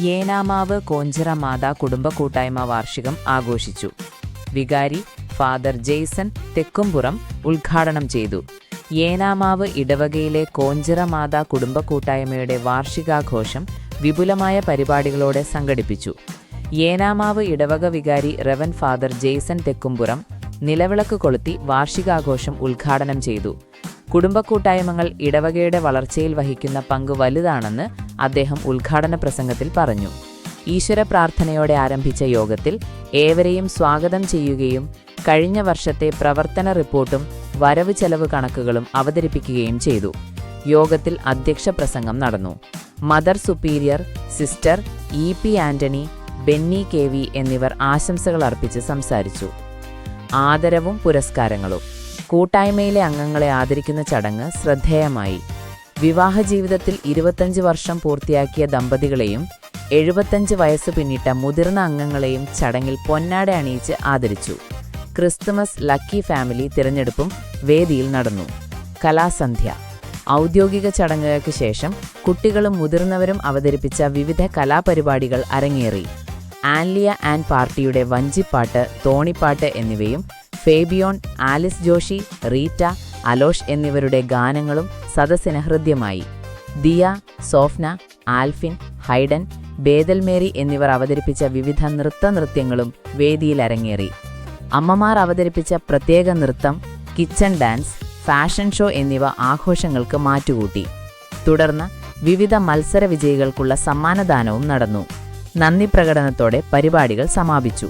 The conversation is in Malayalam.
ഏനാമാവ് കോഞ്ചിറ മാതാ കുടുംബ കൂട്ടായ്മ വാർഷികം ആഘോഷിച്ചു. വികാരി ഫാദർ ജെയ്സൺ തെക്കുംപുറം ഉദ്ഘാടനം ചെയ്തു. ഏനാമാവ് ഇടവകയിലെ കോഞ്ചിറ മാതാ കുടുംബ കൂട്ടായ്മയുടെ വാർഷികാഘോഷം വിപുലമായ പരിപാടികളോടെ സംഘടിപ്പിച്ചു. ഏനാമാവ് ഇടവക വികാരി റവൻ ഫാദർ ജെയ്സൺ തെക്കുംപുറം നിലവിളക്ക് കൊളുത്തി വാർഷികാഘോഷം ഉദ്ഘാടനം ചെയ്തു. കുടുംബ കൂട്ടായ്മകൾ ഇടവകയുടെ വളർച്ചയിൽ വഹിക്കുന്ന പങ്ക് വലുതാണെന്ന് അദ്ദേഹം ഉദ്ഘാടന പ്രസംഗത്തിൽ പറഞ്ഞു. ഈശ്വര പ്രാർത്ഥനയോടെ ആരംഭിച്ച യോഗത്തിൽ ഏവരെയും സ്വാഗതം ചെയ്യുകയും കഴിഞ്ഞ വർഷത്തെ പ്രവർത്തന റിപ്പോർട്ടും വരവ് ചെലവ് കണക്കുകളും അവതരിപ്പിക്കുകയും ചെയ്തു. യോഗത്തിൽ അധ്യക്ഷ പ്രസംഗം നടന്നു. Mother superior sister E P Antony Benny K V എന്നിവർ ആശംസകൾ അർപ്പിച്ച് സംസാരിച്ചു. ആദരവും പുരസ്കാരങ്ങളും. കൂട്ടായ്മയിലെ അംഗങ്ങളെ ആദരിക്കുന്ന ചടങ്ങ് ശ്രദ്ധേയമായി. വിവാഹ ജീവിതത്തിൽ ഇരുപത്തഞ്ച് വർഷം പൂർത്തിയാക്കിയ ദമ്പതികളെയും എഴുപത്തഞ്ച് വയസ്സ് പിന്നിട്ട മുതിർന്ന അംഗങ്ങളെയും ചടങ്ങിൽ പൊന്നാട അണിയിച്ച് ആദരിച്ചു. ക്രിസ്തുമസ് ലക്കി ഫാമിലി തിരഞ്ഞെടുപ്പും വേദിയിൽ നടന്നു. കലാസന്ധ്യ. ഔദ്യോഗിക ചടങ്ങുകൾക്ക് ശേഷം കുട്ടികളും മുതിർന്നവരും അവതരിപ്പിച്ച വിവിധ കലാപരിപാടികൾ അരങ്ങേറി. ആൻലിയ ആൻഡ് പാർട്ടിയുടെ വഞ്ചിപ്പാട്ട് തോണിപ്പാട്ട് എന്നിവയും ഫേബിയോൺ ആലിസ് ജോഷി റീറ്റ അലോഷ് എന്നിവരുടെ ഗാനങ്ങളും സദസ്സിന് ഹൃദ്യമായി. ദിയ സോഫ്ന ആൽഫിൻ ഹൈഡൻ ബേദൽമേരി എന്നിവർ അവതരിപ്പിച്ച വിവിധ നൃത്ത നൃത്തനൃത്യങ്ങളും വേദിയിൽ അരങ്ങേറി അമ്മമാർ അവതരിപ്പിച്ച പ്രത്യേക നൃത്തം കിച്ചൺ ഡാൻസ് ഫാഷൻ ഷോ എന്നിവ ആഘോഷങ്ങൾക്ക് മാറ്റുകൂട്ടി. തുടർന്ന് വിവിധ മത്സര വിജയികൾക്കുള്ള സമ്മാനദാനവും നടന്നു. നന്ദി പ്രകടനത്തോടെ പരിപാടികൾ സമാപിച്ചു.